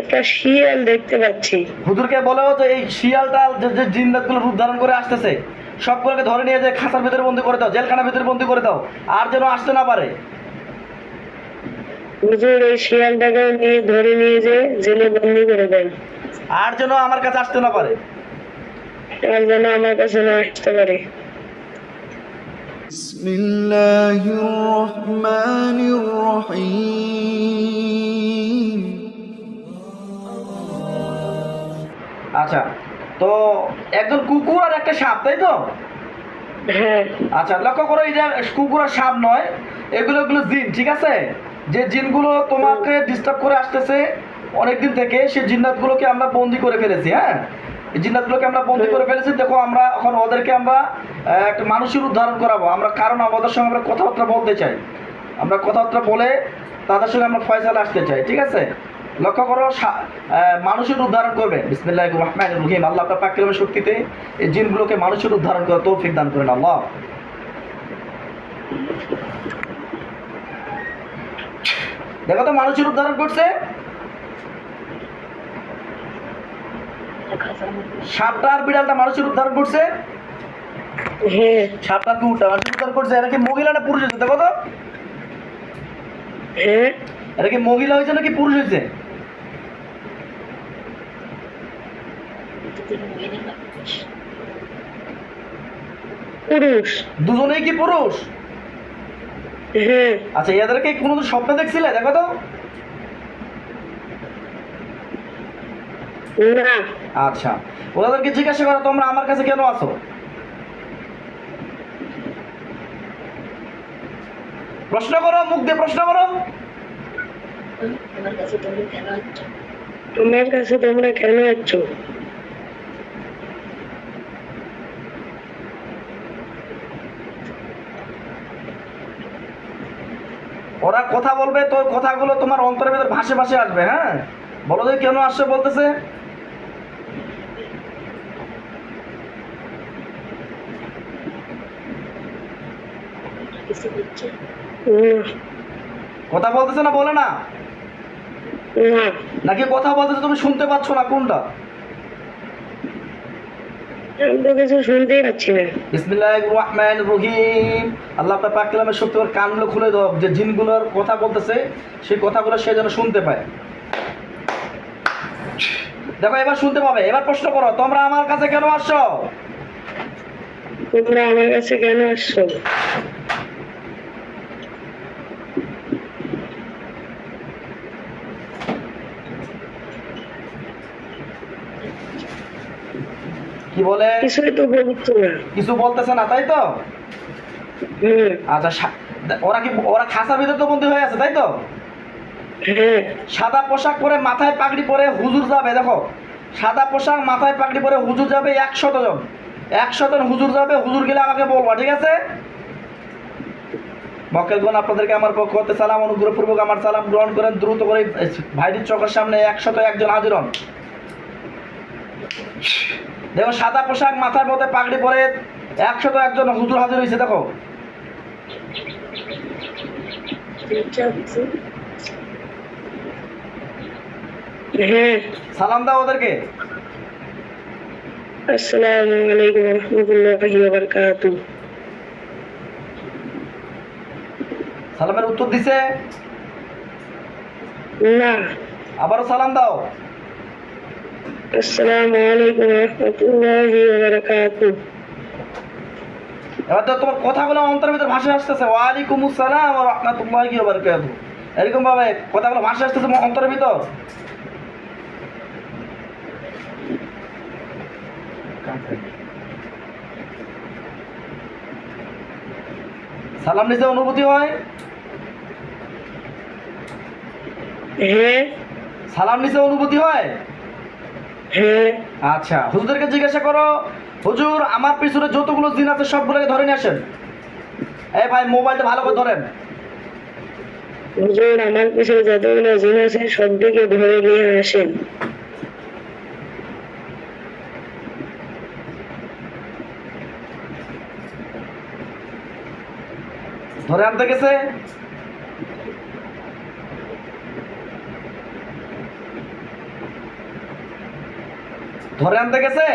একটা শিয়াল দেখতে পাচ্ছি হুজুরকে বলো যে এই শিয়ালটা যে যে জিন্দাতগুলো রূপ ধারণ করে আসতেছে সবগুলোকে ধরে নিয়ে যে খাঁচার ভিতরে বন্দি করে দাও জেলখানার ভিতরে বন্দি করে দাও আর যেন আসতে না পারে হুজুর এই শিয়ালটাকে নিয়ে ধরে নিয়ে যে জেলে বন্দি করে দেন আর যেন আমার কাছে আসতে না পারে আর যেন আমার কাছে না আসতে পারে بسم الله الرحمن الرحيم আচ্ছা তো একজন কুকুর আর একটা সাপ তাই তো? হ্যাঁ। আচ্ছা লক্ষ্য করো এটা কুকুর আর সাপ নয় এগুলো এগুলো জিন ঠিক আছে? যে জিনগুলো তোমাকে ডিস্টার্ব করে আসতেছে অনেকদিন থেকে সেই জিন্নাতগুলোকে আমরা বন্দি করে ফেলেছি হ্যাঁ? এই জিন্নাতগুলোকে আমরা বন্দি করে ফেলেছি দেখো আমরা এখন ওদেরকে আমরা একটা মানুষের উদ্ধারণ করাবো। আমরা কারণ আমাদের সঙ্গে আমরা কথাবার্তা বলতে চাই। আমরা কথাবার্তা বলে তাদের সঙ্গে আমরা ফয়সালা আসতে চাই ঠিক আছে? লক্ষ্য করো মানুষের উদ্ধারণ করবে। বিসমিল্লাহ রহমান রহিম। আল্লাহ আপনার শক্তিতে এই জিনগুলোকে মানুষের উদ্ধারণ করে তৌফিক দান করেন আল্লাহ। দেখো তো মানুষের উদ্ধারণ করছে। সাপটা আর বিড়ালটা মানুষের উদ্ধারণ করছে। হ্যাঁ। সাপটা কুকুরটা মানুষের উদ্ধার করছে। এরা কি মহিলা না পুরুষ হয়েছে? দেখো তো। হ্যাঁ। এরা কি মহিলা হয়েছে নাকি পুরুষ হয়েছে? পুরুষ। দুজনেই কি পুরুষ? হ্যাঁ। আচ্ছা এদেরকে কোনোদিন স্বপ্নে দেখছিলে? দেখো তো। না। আচ্ছা। ওদেরকে জিজ্ঞাসা করো তোমরা আমার কাছে কেন আসো প্রশ্ন করো মুখ দিয়ে প্রশ্ন করো। তোমার কাছে তোমরা কেন আছো? ওরা কথা বলবে তোর কথাগুলো তোমার অন্তরের ভেতর ভাসে ভাসে আসবে হ্যাঁ? বলো যে কেন আসছে বলতেছে? কথা বলতেছে না বলে না? না। নাকি কথা বলতেছে তুমি শুনতে পাচ্ছ না কোনটা? আমি তো কিছু শুনতেই পাচ্ছি না। বিসমিল্লাহ রহমান রহিম। আল্লাহ পাক কালামের শক্তি ওর কানগুলো খুলে দাও যে জিনগুলোর কথা বলতেছে সেই কথাগুলো সে যেন শুনতে পায়। দেখো এবার শুনতে পাবে এবার প্রশ্ন করো তোমরা আমার কাছে কেন আসছো? তোমরা আমার কাছে কেন আসছো? কি বলে? কিছুই তো বলছো না। কিছু বলতেছে না তাই তো? আচ্ছা ওরা কি ওরা খাসার ভিতরে তো বন্দী হয়ে আছে তাই তো? হ্যাঁ। সাদা পোশাক পরে মাথায় পাগড়ি পরে হুজুর যাবে দেখো। সাদা পোশাক মাথায় পাগড়ি পরে হুজুর যাবে একশত জন। একশত জন হুজুর যাবে হুজুর গেলে আমাকে বলবা ঠিক আছে? মক্কেলগণ আপনাদেরকে আমার পক্ষ হতে সালাম অনুগ্রহপূর্বক আমার সালাম গ্রহণ করেন। দ্রুত করে ভাইটির চোখের সামনে একশত একজন হাজির হন। দেখো সাদা পোশাক মাথার মধ্যে পাগড়ি পরে একশত একজন হুজুর হাজির হয়েছে দেখো। সালাম দাও ওদেরকে। আসসালামু আলাইকুম রহমতুল্লাহি ওয়া বারাকাতুহু সালামের উত্তর দিছে? না। আবারও সালাম দাও। আসসালামু আলাইকুম রহমতুল্লাহি ওয়া বারাকাতুহু এবার তো তোমার কথাগুলো অন্তরের ভিতর ভাষা আসতেছে। ওয়ালাইকুম আসসালাম ওয়া রাহমাতুল্লাহি ওয়া বারাকাতুহু এরকম ভাবে কথাগুলো ভাষা আসতেছে অন্তরের ভিতর। সালাম নিতে অনুভূতি হয়? হ্যাঁ। সালাম নিতে অনুভূতি হয়? হ্যাঁ আচ্ছা হুজুরদেরকে জিজ্ঞাসা করো হুজুর আমার পিছনে যতগুলো জিন আছে সবগুলোকে ধরে নিয়ে আসেন। এই ভাই মোবাইলটা ভালো করে ধরেন। হুজুর আমার পিছনে যতগুলো জিন আছে সবদিকে ধরে নিয়ে আসেন। ধরে আনতে গেছে? ধরে আনতে গেছে?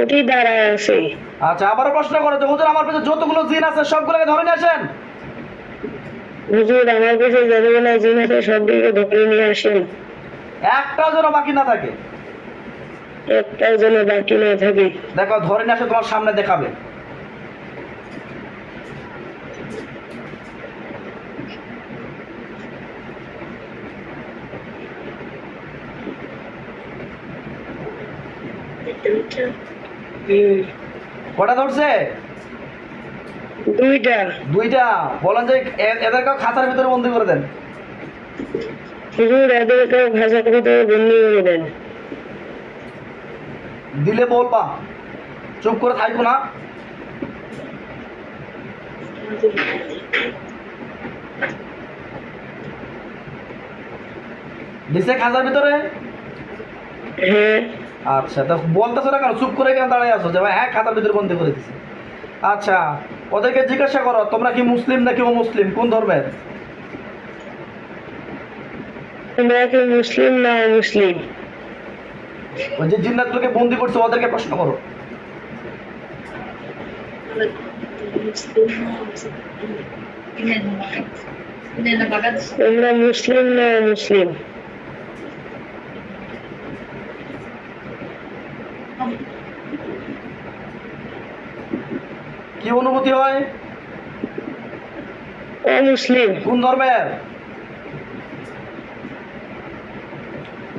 ওটি দাঁড়ায় আছে। আচ্ছা আবারও প্রশ্ন করো যে হুজুর আমার কাছে যতগুলো জিন আছে সবগুলোকে ধরে নিয়ে আসেন। হুজুর আমার কাছে যতগুলো জিন আছে সবগুলোকে ধরে নিয়ে আসেন। একটাও যেন বাকি না থাকে? একটাও যেন বাকি না থাকে। দেখো ধরে নিয়ে আসে তোমার সামনে দেখাবে। কটা ধরছে? দুইটা। দুইটা? বলেন যে ভিতরে বন্দি করে দেন। হুজুর এদেরকে ভাষা ভিতরে বন্দি করে দেন। দিলে বলবা। চুপ করে থাকব না। দিছে খাঁচার ভিতরে? হ্যাঁ। আচ্ছা তা বলতেছো না কেন? চুপ করে কেন দাঁড়িয়ে আছো? যে ভাই হ্যাঁ খাতার ভিতরে বন্দি করে দিছে। আচ্ছা ওদেরকে জিজ্ঞাসা করো তোমরা কি মুসলিম নাকি ও মুসলিম কোন ধর্মের? তোমরা কি মুসলিম না মুসলিম ওই যে জিন্নাতগুলোকে বন্দি করছে ওদেরকে প্রশ্ন করো। তোমরা মুসলিম না মুসলিম কি অনুভূতি হয়? অমুসলিম কোন ধর্মের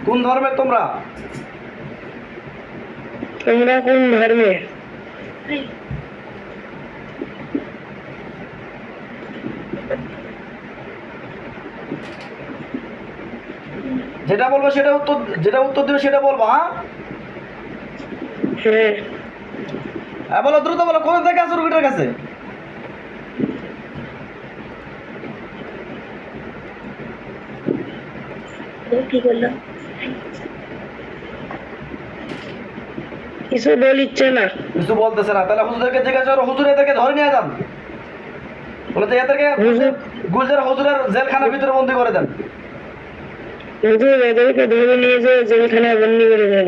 কোন ধর্মের তোমরা? তোমরা কোন ধর্মের যেটা বলব সেটা উত্তর যেটা উত্তর দেবে সেটা বলব হ্যাঁ। হ্যাঁ বলো দ্রুত বলো কোথা থেকে আসো রুগীটার কাছে? বলিচ্ছে না। কিছু বলতেছে না। তাহলে হুজুরকে জিজ্ঞাসা করো হুজুর এদেরকে ধরে নিয়ে যান। বলে যে এদেরকে হুজুর। গুলজার হুজুরের জেলখানার ভিতরে বন্দি করে দেন। হুজুর এদেরকে ধরে নিয়ে যেয়ে জেলখানায় বন্দি করে দেন।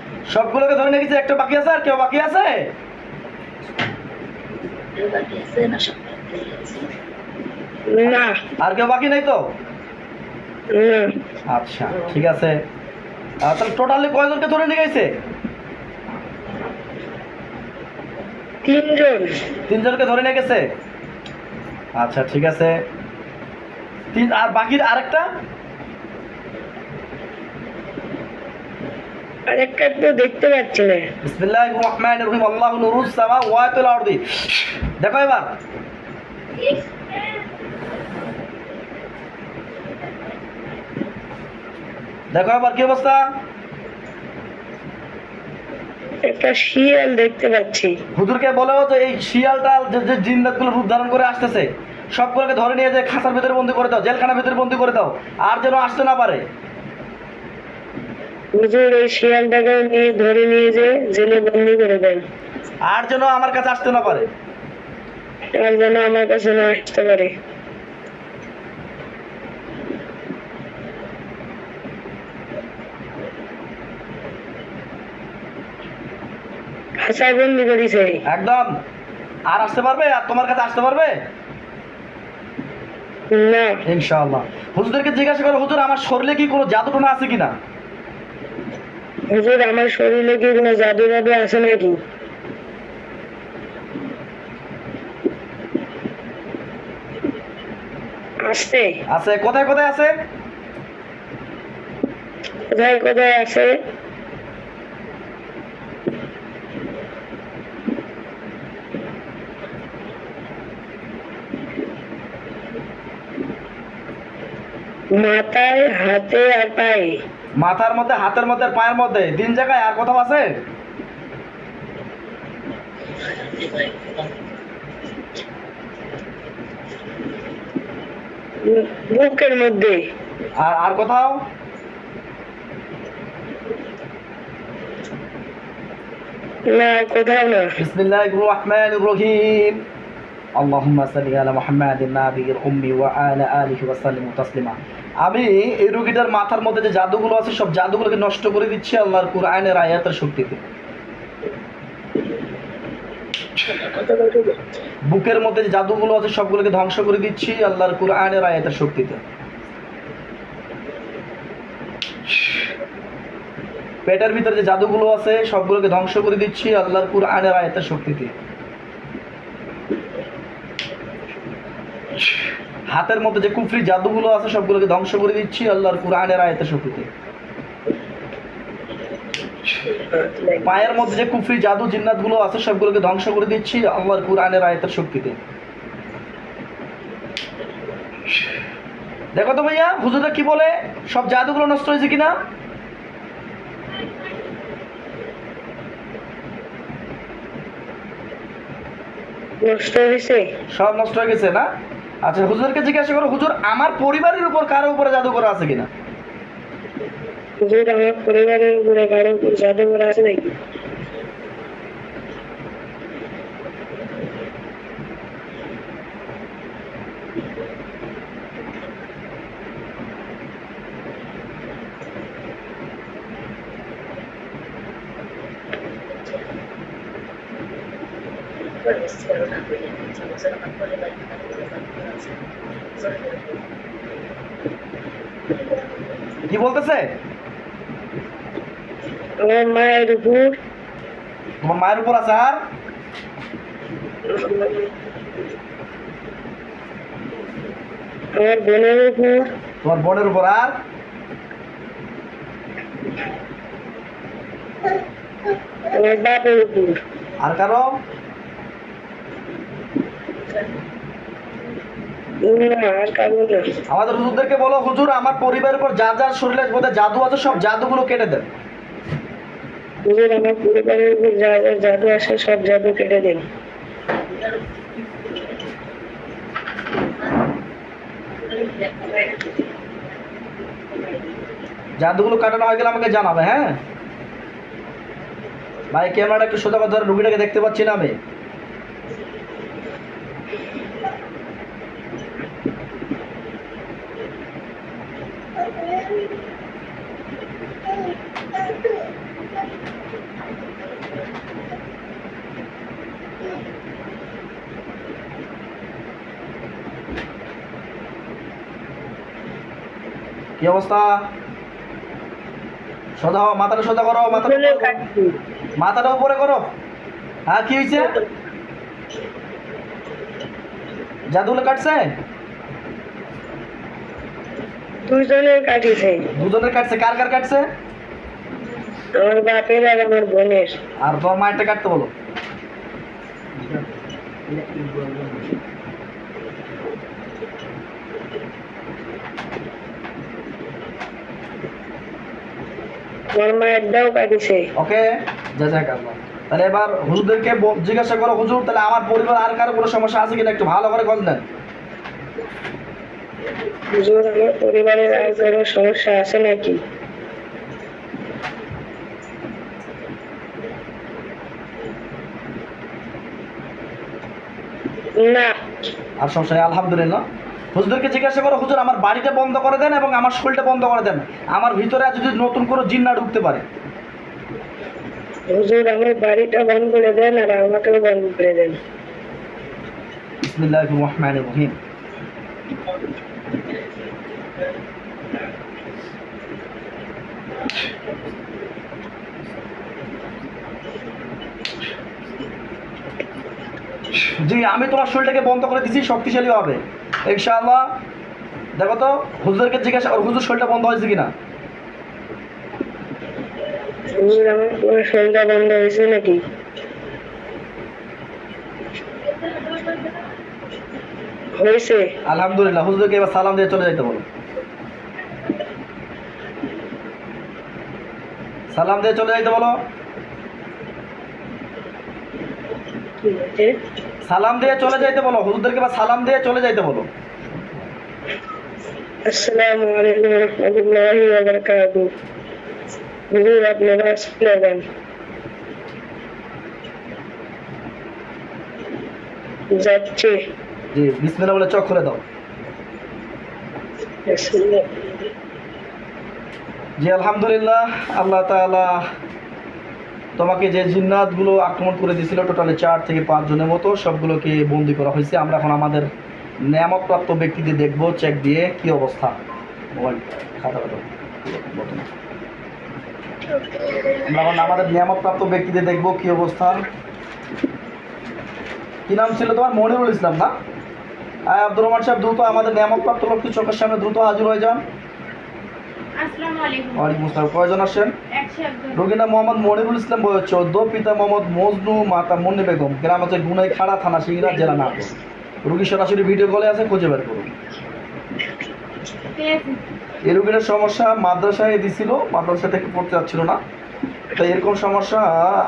সবগুলোকে ধরে নিয়ে গেছে একটা বাকি আছে আর কেউ বাকি আছে? না আর কেউ বাকি নেই তো? আচ্ছা ঠিক আছে। তাহলে টোটালি কয়জনকে ধরে নিয়ে গেছে? তিনজন। তিনজনকে ধরে নিয়ে গেছে? আচ্ছা ঠিক আছে। তিন আর বাকির আরেকটা? আরেকটা তো দেখতে পাচ্ছি বিসমিল্লাহির রহমানির রহিম আল্লাহু নূরুস সামাওয়াতি আরদি। দেখো এবার। দেখো এবার কি অবস্থা? একটা শিয়াল দেখতে পাচ্ছি। হুজুরকে যে এই শিয়ালটা যে রূপ ধারণ করে আসতেছে সবগুলোকে ধরে নিয়ে যে খাঁচার ভিতরে বন্দি করে দাও জেলখানার ভিতরে বন্দি করে দাও আর যেন আসতে না পারে। হুজুর এই শিয়ালটাকে নিয়ে ধরে নিয়ে যে জেলে বন্দি করে দেন আর যেন আমার কাছে আসতে না পারে। আর যেন আমার কাছে না আসতে পারে। বন্দি করেছে। একদম। আর আসতে পারবে? আর তোমার কাছে আসতে পারবে? না। ইনশাআল্লাহ। হুজুরদেরকে জিজ্ঞাসা করো হুজুর আমার শরীরে কি কোনো জাদুটোনা আছে কিনা? হুজুর আমার শরীরে কি কোনো জাদু জাদু আছে নাকি? আছে আছে কোথায় কোথায় আছে? কোথায় কোথায় আছে? মাথায় হাতে আর পায়ে। মাথার মধ্যে হাতের মধ্যে আর পায়ের মধ্যে তিন জায়গায় আর কোথাও আছে বু- বুকের মধ্যে আর আর কোথাও না কোথাও না বিসমিল্লাহির রহমানির রহিম اللهم صل على محمد النبي الأمي وعلى آله وسلم تسليما আমি এই রোগীটার মাথার মধ্যে যে জাদুগুলো আছে, সব জাদুগুলোকে নষ্ট করে দিচ্ছি আল্লাহর কুরআনের আয়াতের শক্তিতে। বুকের মধ্যে যে জাদুগুলো আছে, সবগুলোকে ধ্বংস করে দিচ্ছি আল্লাহর কুরআনের আয়াতের শক্তিতে। পেটের ভিতরে যে জাদুগুলো আছে, সবগুলোকে ধ্বংস করে দিচ্ছি আল্লাহর কুরআনের আয়াতের শক্তিতে। হাতের মধ্যে যে কুফরি জাদুগুলো আছে সবগুলোকে ধ্বংস করে দিচ্ছি আল্লাহর কুরআনের আয়াতের শক্তিতে পায়ের মধ্যে যে কুফরি জাদু জিন্নাতগুলো আছে সবগুলোকে ধ্বংস করে দিচ্ছি আল্লাহর কুরআনের আয়াতের শক্তিতে দেখো তো ভাইয়া হুজুরা কি বলে? সব জাদুগুলো নষ্ট হয়েছে কিনা? নষ্ট হয়েছে? সব নষ্ট হয়ে গেছে না? আচ্ছা হুজুরকে জিজ্ঞাসা করো, হুজুর, আমার পরিবারের উপর কারও উপরে জাদু করা আছে কিনা? হুজুর, আমার পরিবারের উপরে কারও উপর জাদু করা আছে নাকি? কি বলতেছে? আমার মায়ের উপর? তোমার মায়ের উপর আছে আর? আমার বোনের উপর? তোমার বোনের উপর আর? আমার বাপের উপর? আর কারও না আর কারও না আমাদের হুজুরদেরকে বলো হুজুর আমার পরিবারের উপর যা শরীরের মধ্যে জাদু আছে সব জাদুগুলো কেটে দেন। হুজুর আমার পরিবারের উপর যা যা জাদু আছে সব জাদু কেটে দেন। জাদুগুলো কাটানো হয়ে গেলে আমাকে জানাবে হ্যাঁ? ভাই ক্যামেরাটা একটু সোজা ধরে রুগীটাকে দেখতে পাচ্ছি না আমি। কি অবস্থা? সোজা হও মাথাটা সোজা করো মাথাটা। মাথাটা উপরে করো। হ্যাঁ কি হয়েছে জাদুগুলো কাটছে? দুজনের কাটিছে। দুজনের কাটছে। কার কার কাটছে? আমার বাপের আর আমার বোনের। আর তোমার মায়েরটা কাটতে বলো। আমার মায়েরটাও কাটিছে ওকে? যা তাহলে এবার হুজুরদেরকে জিজ্ঞাসা করো হুজুর তাহলে আমার পরিবার আর কারও কোনো সমস্যা আছে কিনা? একটু ভালো করে খোঁজ নেন হুজুর আমার পরিবারের আর কোনো সমস্যা আছে নাকি? না। আর সমস্যা আলহামদুলিল্লাহ। হুজুরকে জিজ্ঞাসা করো হুজুর আমার বাড়িটা বন্ধ করে দেন এবং আমার শরীরটা বন্ধ করে দেন। আমার ভিতরে যদি নতুন কোনো জিন না ঢুকতে পারে? হুজুর আমার বাড়িটা বন্ধ করে দেন আর আমাকেও বন্ধ করে দেন। বিসমিল্লাহির রহমানির রহিম। জি আমি তোমার শরীরটাকে বন্ধ করে দিচ্ছি শক্তিশালী হবে। ইনশাআল্লাহ। দেখো তো হুজুরকে জিজ্ঞাসা ওর হুজুর শরীরটা বন্ধ হয়েছে কিনা? আলহামদুলিল্লাহ হুজুরকে এবার সালাম দিয়ে চলে যাইতে বলো। সালাম দিয়ে চলে যাইতে বলো। সালাম দিয়ে চলে যাইতে বলো হুজুরদেরকে বা সালাম দিয়ে চলে যাইতে বলো। আসসালামু আলাইকুম রহমতুল্লাহি ওয়া বারাকাতুহু। হুজুর আপনারা যান যাচ্ছি। জি বিসমিল্লাহ বলে চোখ খুলে দাও। জি আলহামদুলিল্লাহ আল্লাহ তাআলা তোমাকে যে জিন্নাতগুলো আক্রমণ করে দিয়েছিল টোটালি চার থেকে পাঁচ জনের মতো সবগুলোকে বন্দি করা হয়েছে। আমরা এখন আমাদের নিয়ামকপ্রাপ্ত ব্যক্তিদের দেখব চেক দিয়ে কি অবস্থা। আমরা এখন আমাদের নিয়ামকপ্রাপ্ত ব্যক্তিদের দেখব কি অবস্থা। কি নাম ছিল তোমার? মনিরুল ইসলাম না? আব্দুর রহমান সাহেব, দ্রুত আমাদের নিয়ামকপ্রাপ্ত লোকটি চোখের সামনে দ্রুত হাজির হয়ে যান। ওয়ালাইকুম আসসালাম। কয়জন আসেন একশো একজন। রোগীর নাম মোহাম্মদ মনিরুল ইসলাম বয়স চোদ্দ। পিতা মোহাম্মদ মজনু মাতা মুন্নি বেগম। গ্রাম হচ্ছে গুনাই খাড়া থানা জেলা রুগী সরাসরি ভিডিও কলে আছে খুঁজে বের করুন। এই সমস্যা মাদ্রাসায় দিছিল মাদ্রাসা থেকে পড়তে যাচ্ছিল না। তাই এরকম সমস্যা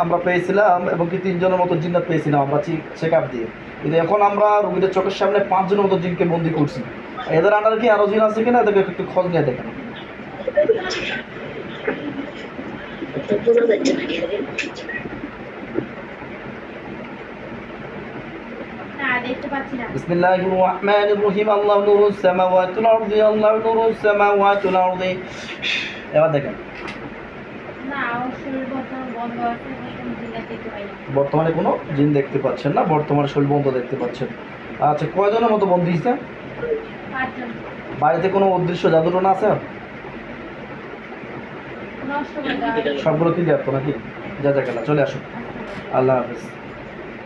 আমরা পেয়েছিলাম এবং কি তিনজনের মতো জিন্নাত পেয়েছিলাম আমরা চেক আপ দিয়ে। কিন্তু এখন আমরা রুগীদের চোখের সামনে পাঁচজনের মতো জিনকে বন্দি করছি। এদের আন্ডার কি আরও জিন আছে কিনা এদেরকে একটু খোঁজ নিয়ে দেখেন। بسم الله الرحمن الرحيم الله نور السماوات والارض الله نور السماوات والارض নুরুস সামাওয়াতুল আরদি। এবার দেখেন। বর্তমানে কোনো জিন দেখতে পাচ্ছেন না বর্তমানে শৈল বন্ধ দেখতে পাচ্ছেন। আচ্ছা কয়জনের মতো বন্ধু হিসেবে বাড়িতে কোনো অদৃশ্য জাদুটনা আছে? সবগুলো ক্লিয়ার তো নাকি যা যা গেলা চলে আসুন। আল্লাহ হাফিজ।